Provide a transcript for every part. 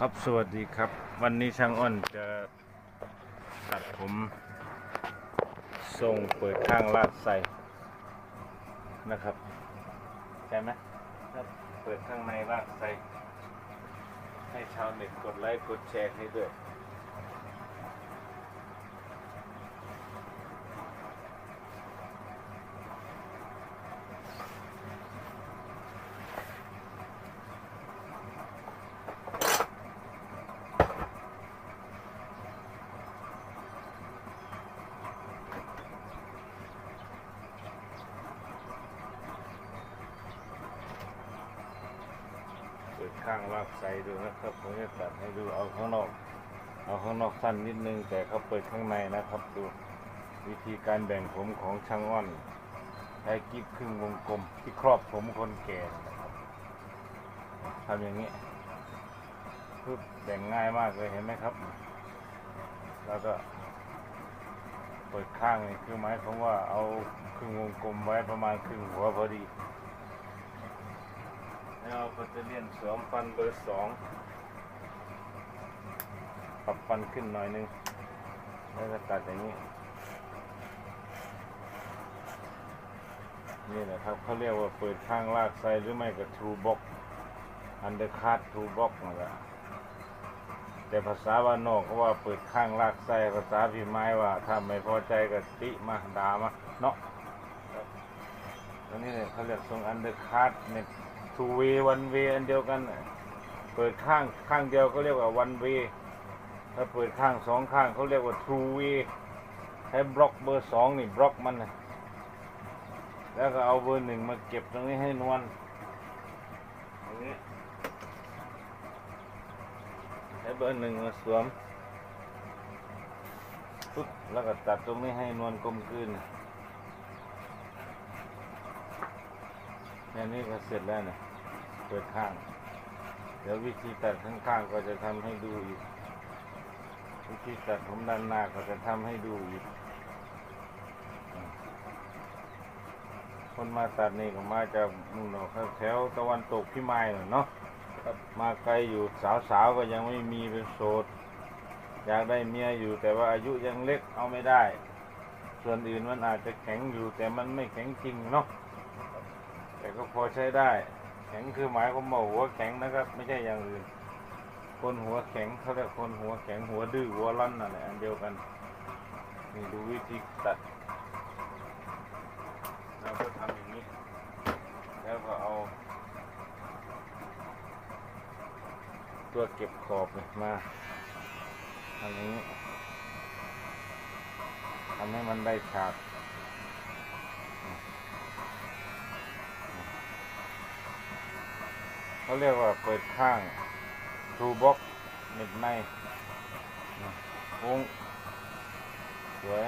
ครับสวัสดีครับ วันนี้ช่างอ้นจะตัดผมทรงเปิดข้างลาดใส่นะครับใช่ไหมครับเปิดข้างในลาดใส่ให้ชาวเน็ตกดไลค์กดแชร์ให้ด้วย ข้างลากใส่ดูนะครับผมจะตัดให้ดูเอาข้างนอก เอาข้างนอกสั้นนิดนึง แต่เขาเปิดข้างในนะครับดูวิธีการแบ่งผมของช่างอ้อนใช้กิ๊บครึ่งวงกลมที่ครอบผมคนแก่นะครับทำอย่างนี้ปึ๊บแบ่งง่ายมากเลยเห็นไหมครับ แล้วก็เปิดข้างนี่คือหมายความว่าเอาครึ่งวงกลมไว้ประมาณครึ่งหัวพอดี แล้วเอาปัตเตอร์เลียนสวมฟันเบอร์สองปรับฟันขึ้นหน่อยนึง แล้วก็ตัดอย่างนี้ นี่แหละครับเขาเรียกว่าเปิดข้างลากไซหรือไม่ก็ทรูบ็อกอันเดอร์คัททรูบ็อกนั่นแหละแต่ภาษาบ้านนอกเขาว่าเปิดข้างลากไซภาษาพี่ไม้ว่าถ้าไม่พอใจก็ติมาด่ามาเนาะครับตอนนี้เนี่ยเขาเรียกทรงอันเดอร์คัทเนี่ย ทูเววันเวอันเดียวกันเปิดข้างข้างเดียวก็เรียกว่าวันเวถ้าเปิดข้างสองข้างเขาเรียกว่าทูเวให้บล็อกเบอร์สองนี่บล็อกมันนะแล้วก็เอาเบอร์หนึ่งมาเก็บตรงนี้ให้นวลอย่างนี้ให้เบอร์หนึ่งมาสวมปุ๊บแล้วก็ตัดตรงนี้ให้นวลกลมกลืนแค่นี้ก็เสร็จแล้วนี่ย เปิดข้าง เดี๋ยววิธีตัดข้างๆก็จะทำให้ดูอีก วิธีตัดผมด้านหน้าก็จะทำให้ดูอีก คนมาตัดนี่ก็มาจากนู่นเนาะแถวตะวันตกพี่ไม้น่ะเนาะมาไกลอยู่สาวๆก็ยังไม่มีเป็นโสด อยากได้เมียอยู่แต่ว่าอายุยังเล็กเอาไม่ได้ ส่วนอื่นมันอาจจะแข็งอยู่แต่มันไม่แข็งจริงเนาะแต่ก็พอใช้ได้ แข็งคือหมายความว่าหัวแข็งนะครับ ไม่ใช่อย่างอื่น คนหัวแข็งเขาเรียกคนหัวแข็งหัวดื้อหัวรั้นนั่นแหละอันเดียวกันนี่ดูวิธีตัดเราก็ทำอย่างนี้ แล้วก็เอา ตัวเก็บขอบมาทำอย่างนี้ทำให้มันได้ฉาก เขาเรียกว่าเปิดข้างทูบ็อกเน็บในโค้งสวย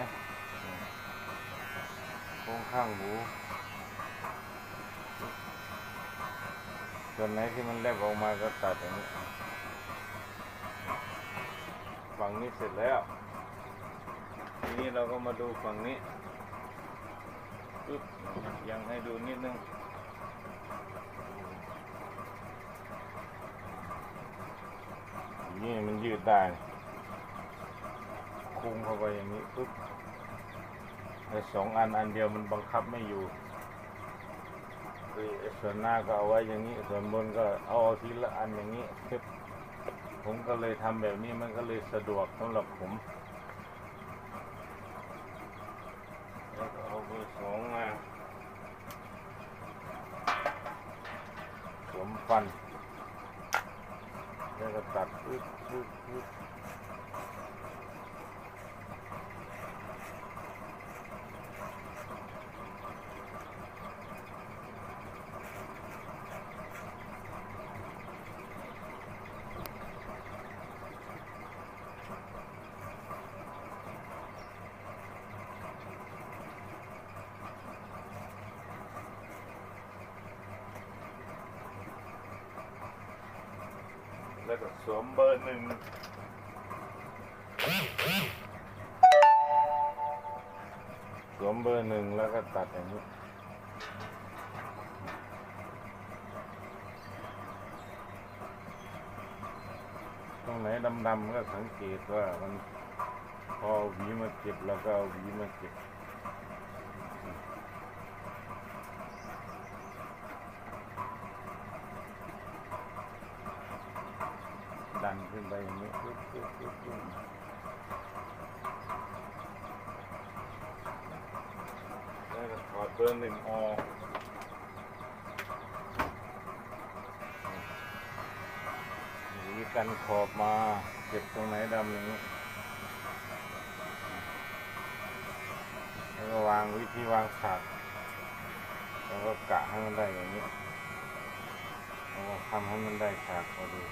โค้งข้างหูส่วนไหนที่มันแลบออกมาก็ตัดอย่างนี้ฝั่งนี้เสร็จแล้ว ทีนี้เราก็มาดูฝั่งนี้ปึ๊บยังให้ดูนิดนึง นี่มันยื ดได้ คุมเข้าไปอย่างนี้ปุ๊บไอ้สองอันอันเดียวมันบังคับไม่อยู่คือไอ้ส่วนหน้าก็เอาไว้อย่างนี้ ส่วนบนก็เอาเอาทีละอันอย่างนี้ปึ๊บผมก็เลยทำแบบนี้มันก็เลยสะดวกสำหรับผมแล้วก็เอาเบอร์สองมาสวมฟัน แล้วก็ตัดปึ๊บปึ๊บปึ๊บ แล้วก็สวมเบอร์หนึ่งสวมเบอร์หนึ่งแล้วก็ตัดอย่างนี้รงไหนดำๆก็สังเกตว่ามันพอหวีมาเก็บแล้วก็เอาหวีมาเก็บ ดันขึ้นไปอย่างนี้ปึ๊บปึ๊บปึ๊บปึ๊บแล้วก็ถอด เบอร์หนึ่งออหวีกันขอบมา เก็บตรงไหนดำอย่างนี้แล้วก็วางวิธีวางฉากแล้วก็กะให้มันได้อย่างนี้แล้วก็ทำให้มันได้ฉากพอดี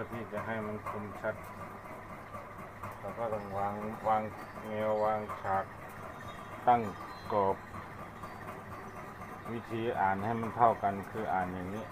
พื่อที่จะให้มันคมชัดเราก็ต้องวางวางแนววางฉากตั้งกรอบ วิธีอ่านให้มันเท่ากันคืออ่านอย่างนี้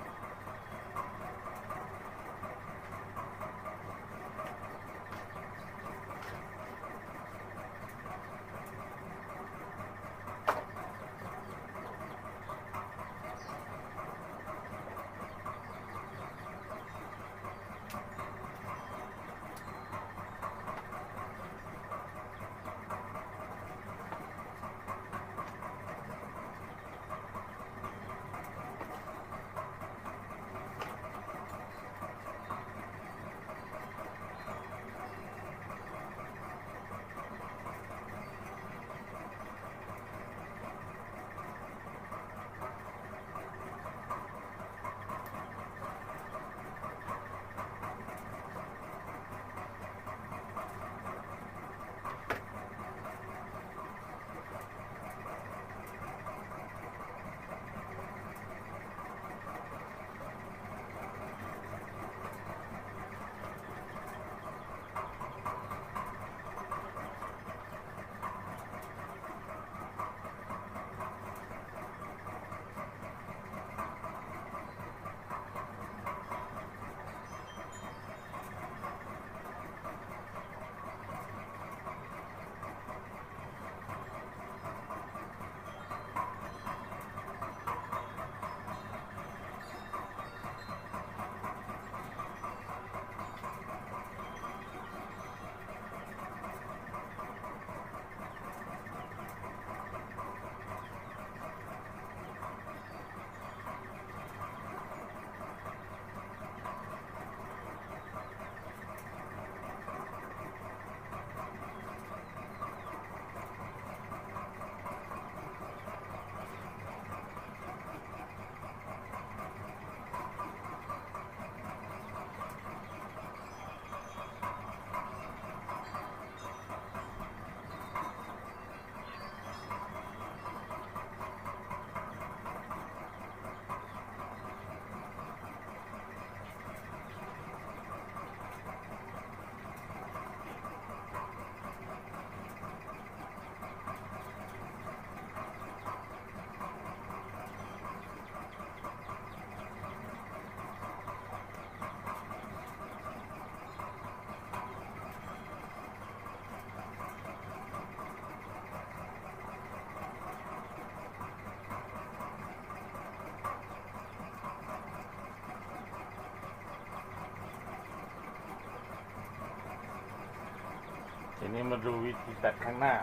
ทีนี้มาดูวิธีตัดข้างหน้า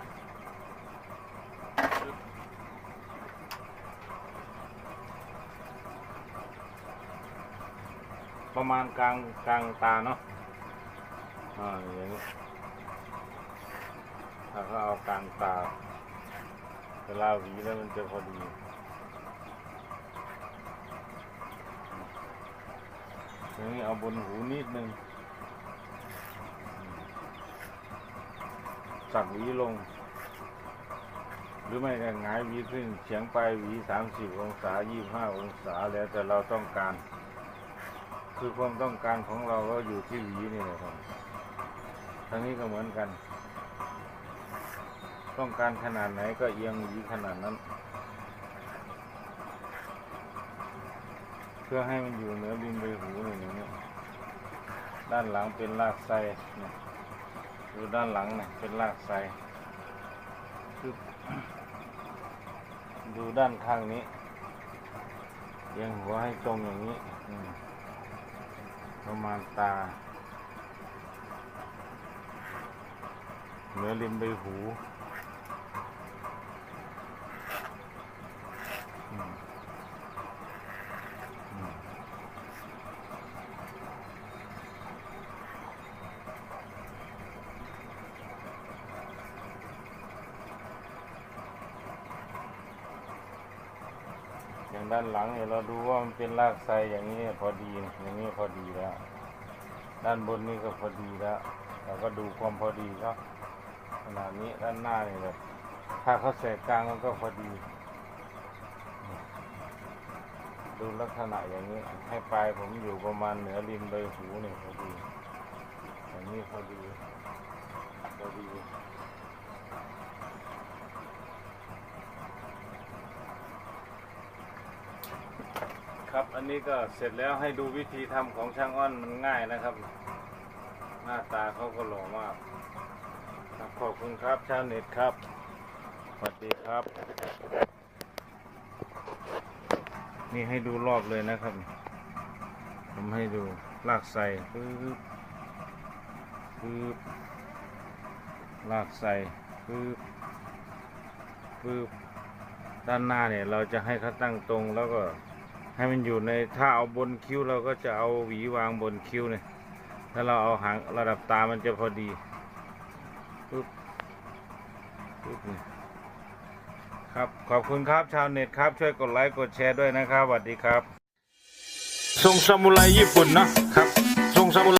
ประมาณกลางกลางตาเนาะอ่าอย่างนี้ถ้าเขาเอากลางตาเวลาหวีแล้วมันจะพอดีอย่างนี้เอาบนหูนิดนึง สักหวีลง หรือไม่ก็หงายหวีขึ้นเฉียงไปหวีสามสิบองศายี่ห้าองศาแล้วแต่เราต้องการ คือความต้องการของเราก็อยู่ที่หวีนี่แหละครับทางนี้ก็เหมือนกัน ต้องการขนาดไหนก็เอียงหวีขนาดนั้น เพื่อให้มันอยู่เหนือริมใบหูนี่อย่างนี้ด้านหลังเป็นรากไทรเนี่ย ดูด้านหลังเนี่ยเป็นรากไทรคือดูด้านข้างนี้เอียงหัวให้ตรงอย่างนี้อืมประมาณตา เหนือริมใบหูอืมอืมอย่าง ด้านหลังเนี่ยเราดูว่ามันเป็นรากไทรอย่างนี้พอดีอย่างนี้พอดีแล้ว ด้านบนนี่ก็พอดีแล้วเราก็ดูความพอดีเขาขนาดนี้ด้านหน้านี่แบบถ้าเขาแสกกลางมันก็พอดี ดูลักษณะอย่างนี้ ให้ปลายผมอยู่ประมาณเหนือริมใบหูเนี่ยพอดีอย่างนี้พอดีพอดี ครับ อันนี้ก็เสร็จแล้วให้ดูวิธีทำของช่างอ้อนมันง่ายนะครับ หน้าตาเขาก็หล่อมากครับขอบคุณครับชาวเน็ตครับ สวัสดีครับ นี่ให้ดูรอบเลยนะครับ ผมให้ดูลากใส่ปึ๊บปึ๊บลากใส่ปึ๊บปึ๊บด้านหน้าเนี่ยเราจะให้เขาตั้งตรงแล้วก็ ให้มันอยู่ในถ้าเอาบนคิ้วเราก็จะเอาหวีวางบนคิ้วเนี่ยถ้าเราเอาหางระดับตามันจะพอดีปึ๊บปึ๊บนี่ครับขอบคุณครับชาวเน็ตครับ ช่วยกดไลค์กดแชร์ด้วยนะครับสวัสดีครับทรงซามูไรญี่ปุ่นเนาะครับ